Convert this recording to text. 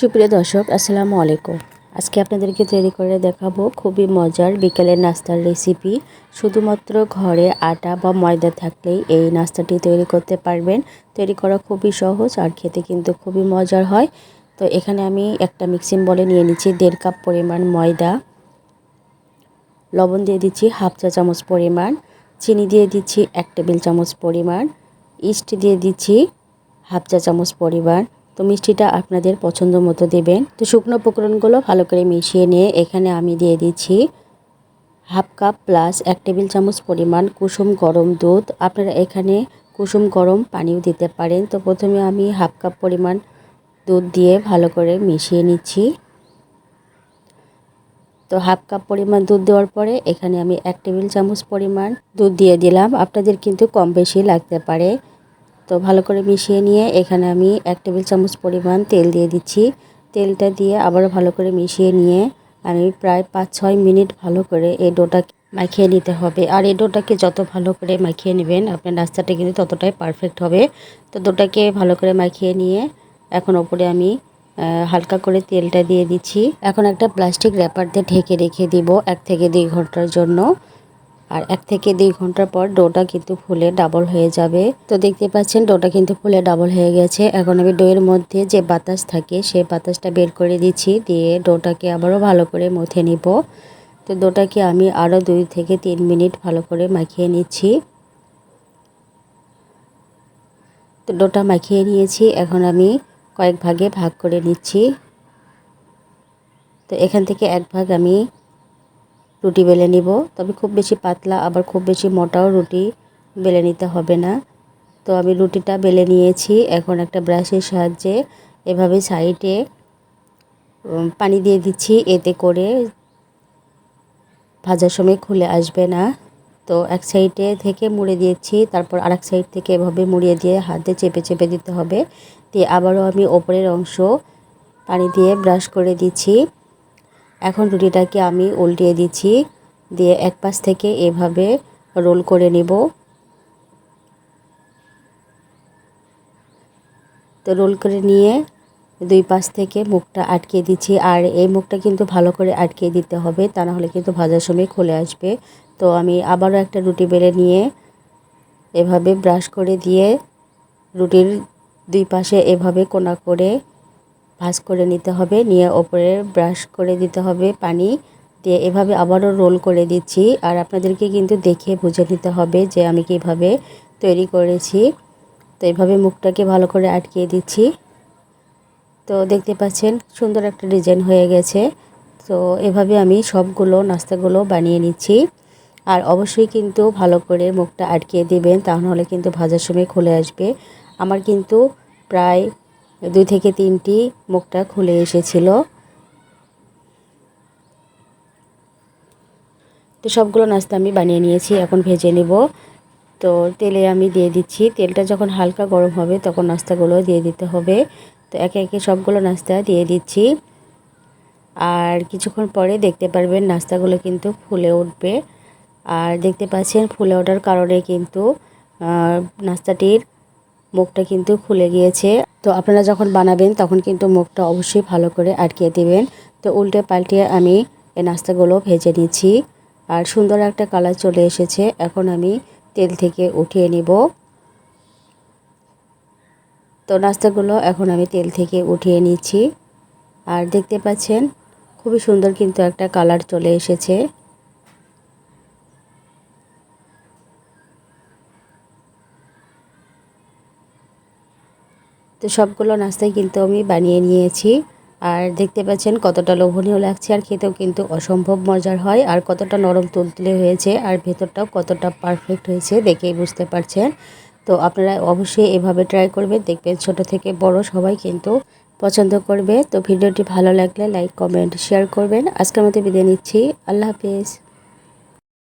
সুপ্রিয় দর্শক, আসসালামু আলাইকুম। আজকে আপনাদেরকে তৈরি করে দেখাবো খুবই মজার বিকেলের নাস্তার রেসিপি। শুধুমাত্র ঘরে আটা বা ময়দা থাকলেই এই নাস্তাটি তৈরি করতে পারবেন। তৈরি করা খুবই সহজ আর খেতে কিন্তু খুবই মজার হয়। তো এখানে আমি একটা মিক্সিং বলে নিয়ে নিচ্ছি দেড় কাপ পরিমাণ ময়দা। লবণ দিয়ে দিচ্ছি হাফ চা চামচ পরিমাণ। চিনি দিয়ে দিচ্ছি এক টেবিল চামচ পরিমাণ। ইস্ট দিয়ে দিচ্ছি হাফ চা চামচ পরিমাণ। তো মিষ্টিটা আপনাদের পছন্দ মতো দেবেন। তো শুকনো উপকরণগুলো ভালো করে মিশিয়ে নিয়ে এখানে আমি দিয়ে দিচ্ছি হাফ কাপ প্লাস এক টেবিল চামচ পরিমাণ কুসুম গরম দুধ। আপনারা এখানে কুসুম গরম পানিও দিতে পারেন। তো প্রথমে আমি হাফ কাপ পরিমাণ দুধ দিয়ে ভালো করে মিশিয়ে নিচ্ছি। তো হাফ কাপ পরিমাণ দুধ দেওয়ার পরে এখানে আমি এক টেবিল চামচ পরিমাণ দুধ দিয়ে দিলাম। আপনাদের কিন্তু কম বেশি লাগতে পারে। তো ভালো করে মিশিয়ে নিয়ে এখানে আমি এক টেবিল চামচ পরিমাণ তেল দিয়ে দিচ্ছি। তেলটা দিয়ে আবারও ভালো করে মিশিয়ে নিয়ে আমি প্রায় পাঁচ, ছয় মিনিট ভালো করে এই ডোটা মাখিয়ে নিতে হবে। আর এই ডোটাকে যত ভালো করে মাখিয়ে নেবেন, আপনার নাস্তাটা কিন্তু ততটাই পারফেক্ট হবে। তো ডোটাকে ভালো করে মাখিয়ে নিয়ে এখন ওপরে আমি হালকা করে তেলটা দিয়ে দিচ্ছি। এখন একটা প্লাস্টিক র্যাপার দিয়ে ঢেকে রেখে দিব এক থেকে দুই ঘণ্টার জন্য। আর এক থেকে দুই ঘণ্টার পর ডোটা কিন্তু ফুলে ডাবল হয়ে যাবে। তো দেখতে পাচ্ছেন, ডোটা কিন্তু ফুলে ডাবল হয়ে গেছে। এখন আমি ডোয়ের মধ্যে যে বাতাস থাকে সেই বাতাসটা বের করে দিচ্ছি, দিয়ে ডোটাকে আবারও ভালো করে মথে নিব। তো ডোটাকে আমি আরও দুই থেকে তিন মিনিট ভালো করে মাখিয়ে নিচ্ছি। তো ডোটা মাখিয়ে নিয়েছি, এখন আমি কয়েক ভাগে ভাগ করে নিচ্ছি। তো এখান থেকে এক ভাগ আমি রুটি বেলে নিব। তবে খুব বেশি পাতলা, আবার খুব বেশি মোটাও রুটি বেলে নিতে হবে না। তো আমি রুটিটা বেলে নিয়েছি। এখন একটা ব্রাশের সাহায্যে এভাবে সাইডে পানি দিয়ে দিচ্ছি। এতে করে ভাজার সময় খুলে আসবে না। তো এক সাইডে থেকে মুড়ে দিয়েছি। তারপর আরেক সাইড থেকে এভাবে মুড়িয়ে দিয়ে হাতে চেপে চেপে দিতে হবে। দিয়ে আবারও আমি ওপরের অংশ পানি দিয়ে ব্রাশ করে দিচ্ছি। এখন রুটিটাকে আমি উল্টিয়ে দিচ্ছি। দিয়ে এক পাশ থেকে এভাবে রোল করে নিব। তো রোল করে নিয়ে দুই পাশ থেকে মুখটা আটকে দিচ্ছি। আর এই মুখটা কিন্তু ভালো করে আটকে দিতে হবে, তা না হলে কিন্তু ভাজার সময় খুলে আসবে। তো আমি আবারও একটা রুটি বেলে নিয়ে এভাবে ব্রাশ করে দিয়ে রুটির দুই পাশে এভাবে কোনা করে ভাজ করে নিতে হবে, নিয়ে ওপরে ব্রাশ করে দিতে হবে পানি। দিয়ে এভাবে আবারও রোল করে দিচ্ছি। আর আপনাদেরকে কিন্তু দেখে বুঝে নিতে হবে যে আমি কীভাবে তৈরি করেছি। তো এভাবে মুখটাকে ভালো করে আটকিয়ে দিচ্ছি। তো দেখতে পাচ্ছেন সুন্দর একটা ডিজাইন হয়ে গেছে। তো এভাবে আমি সবগুলো নাস্তাগুলো বানিয়ে নিচ্ছি। আর অবশ্যই কিন্তু ভালো করে মুখটা আটকিয়ে দিবেন তাহলে কিন্তু ভাজার সময় খুলে আসবে। আমার কিন্তু প্রায় দুই থেকে তিনটি মুখটা খুলে এসেছিল। তো সবগুলো নাস্তা আমি বানিয়ে নিয়েছি, এখন ভেজে নেব। তো তেলে আমি দিয়ে দিচ্ছি, তেলটা যখন হালকা গরম হবে তখন নাস্তাগুলো দিয়ে দিতে হবে। তো একে একে সবগুলো নাস্তা দিয়ে দিচ্ছি। আর কিছুক্ষণ পরে দেখতে পারবেন নাস্তাগুলো কিন্তু ফুলে উঠবে। আর দেখতে পাচ্ছেন ফুলে ওঠার কারণে কিন্তু নাস্তাটির মুখটা কিন্তু খুলে গিয়েছে। তো আপনারা যখন বানাবেন, তখন কিন্তু মুখটা অবশ্যই ভালো করে আটকে দেবেন। তো উল্টে পাল্টে আমি এই নাস্তাগুলো ভেজে নিচ্ছি। আর সুন্দর একটা কালার চলে এসেছে। এখন আমি তেল থেকে উঠিয়ে নিব। তো নাস্তাগুলো এখন আমি তেল থেকে উঠিয়ে নিচ্ছি। আর দেখতে পাচ্ছেন, খুবই সুন্দর কিন্তু একটা কালার চলে এসেছে। তো সবগুলো নাস্তাই কিন্তু আমি বানিয়ে নিয়েছি। আর দেখতে পাচ্ছেন কতটা লোভনীয় লাগছে, আর খেতেও কিন্তু অসম্ভব মজার হয়, আর কতটা নরম তুলতুলে হয়েছে, আর ভেতরটাও কতটা পারফেক্ট হয়েছে দেখেই বুঝতে পারছেন। তো আপনারা অবশ্যই এভাবে ট্রাই করবেন, দেখবেন ছোট থেকে বড় সবাই কিন্তু পছন্দ করবে। তো ভিডিওটি ভালো লাগলে লাইক কমেন্ট শেয়ার করবেন। আজকের মতো বিদায় নিচ্ছি। আল্লাহ হাফিজ।